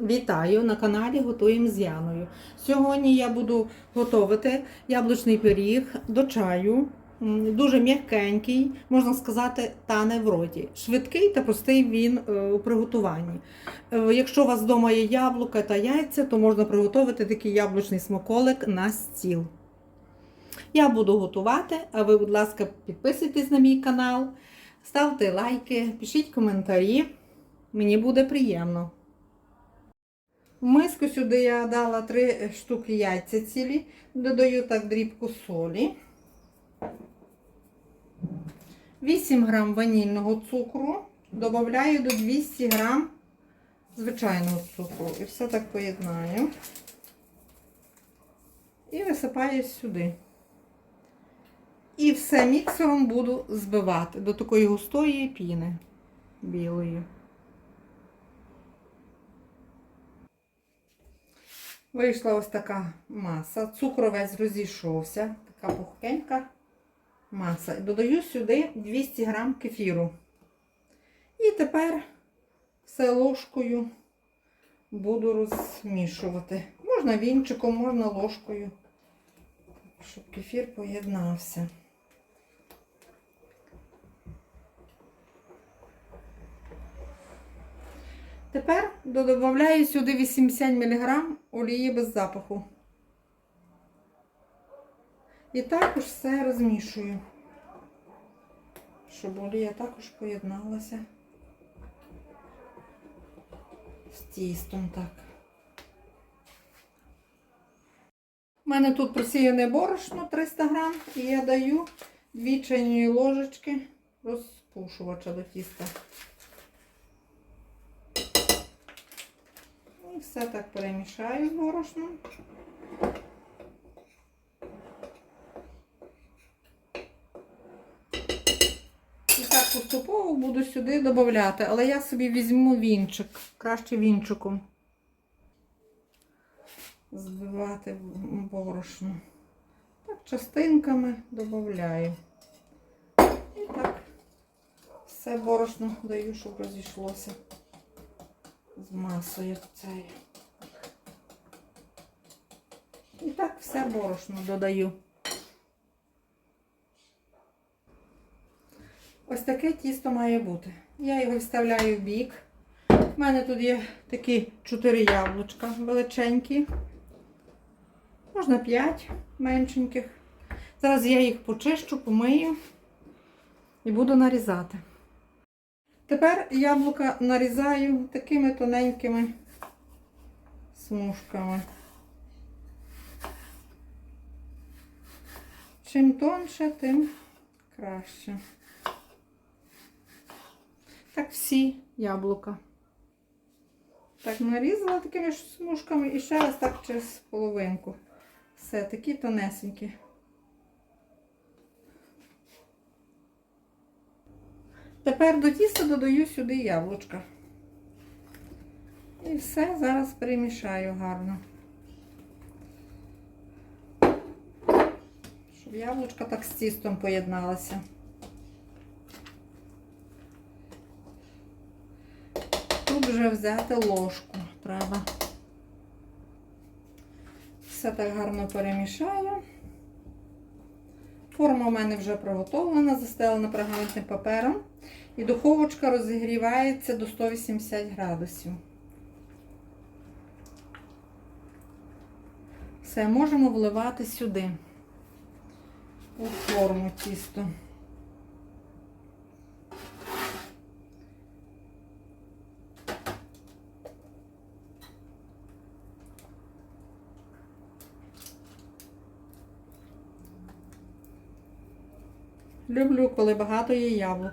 Вітаю на каналі Готуємо з Яною. Сьогодні я буду готувати яблучний пиріг до чаю. Дуже м'якенький, можна сказати, тане в роті. Швидкий та простий він е, у приготуванні. Е, Якщо у вас вдома є яблука та яйця, то можна приготувати такий яблучний смаколик на стіл. Я буду готувати, а ви, будь ласка, підписуйтесь на мій канал, ставте лайки, пишіть коментарі. Мені буде приємно. В миску сюди я дала 3 штуки яйця цілі, додаю так дрібку солі, 8 грам ванільного цукру, додаю до 200 грам звичайного цукру. І все так поєднаю. І висипаю сюди. І все міксером буду збивати до такої густої піни білої. Вийшла ось така маса. Цукровець розійшовся. Така пухкенька маса. Додаю сюди 200 грам кефіру. І тепер все ложкою буду розмішувати. Можна вінчиком, можна ложкою, щоб кефір поєднався. Тепер додаю сюди 80 мг олії без запаху. І також все розмішую, щоб олія також поєдналася з тістом так. У мене тут просіяне борошно 300 грам і я даю 2 чайні ложечки розпушувача до тіста. І все так перемішаю з борошном. І так поступово буду сюди додати, але я собі візьму вінчик, краще вінчиком збивати борошно. Так, частинками додаю. І так все борошно даю, щоб розійшлося з масою цією. Все борошно додаю. Ось таке тісто має бути. Я його вставляю в бік. У мене тут є такі 4 яблучка величенькі. Можна 5 меншеньких. Зараз я їх почищу, помию і буду нарізати. Тепер яблука нарізаю такими тоненькими смужками. Чим тонше, тим краще. Так всі яблука. Так, нарізала такими ж смужками і ще раз так через половинку. Все, такі тонесенькі. Тепер до тіста додаю сюди яблучка. І все зараз перемішаю гарно. Яблучка так з тістом поєдналися. Тут вже взяти ложку треба. Все так гарно перемішаю. Форма у мене вже приготовлена, застелена пергаментним папером. І духовочка розігрівається до 180 градусів. Все, можемо вливати сюди, у форму тісто. Люблю, коли багато є яблук.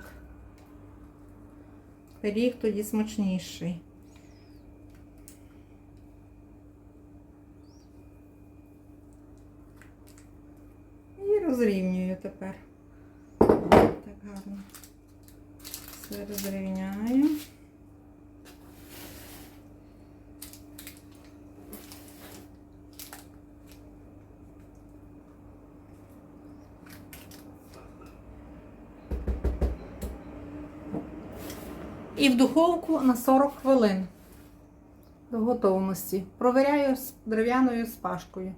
Пиріг тоді смачніший. І розрівнюю тепер. Так гарно. Все розрівняю. і в духовку на 40 хвилин. до готовності. Провіряю з дерев'яною спашкою.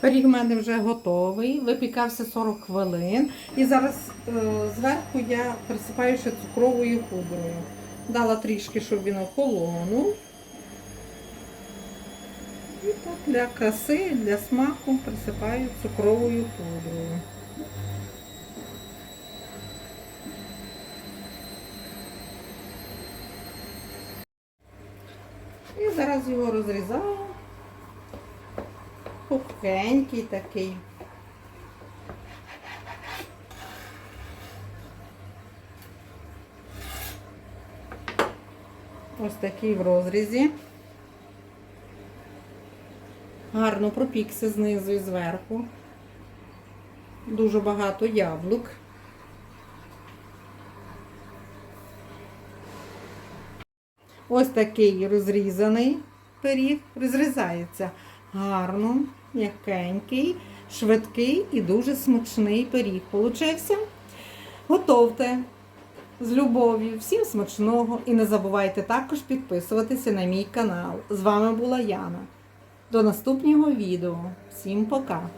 Пиріг в мене вже готовий, випікався 40 хвилин. І зараз е, зверху я присипаю ще цукровою пудрою. Дала трішки, щоб він охолонув. І так для краси, для смаку присипаю цукровою пудрою. І зараз його розрізаю. Пухенький такий. Ось такий в розрізі. Гарно пропікся знизу і зверху. Дуже багато яблук. Ось такий розрізаний пиріг. Розрізається гарно, м'якенький, швидкий і дуже смачний пиріг. Получився. Готовте з любов'ю. Всім смачного і не забувайте також підписуватися на мій канал. З вами була Яна. До наступного відео. Всім пока!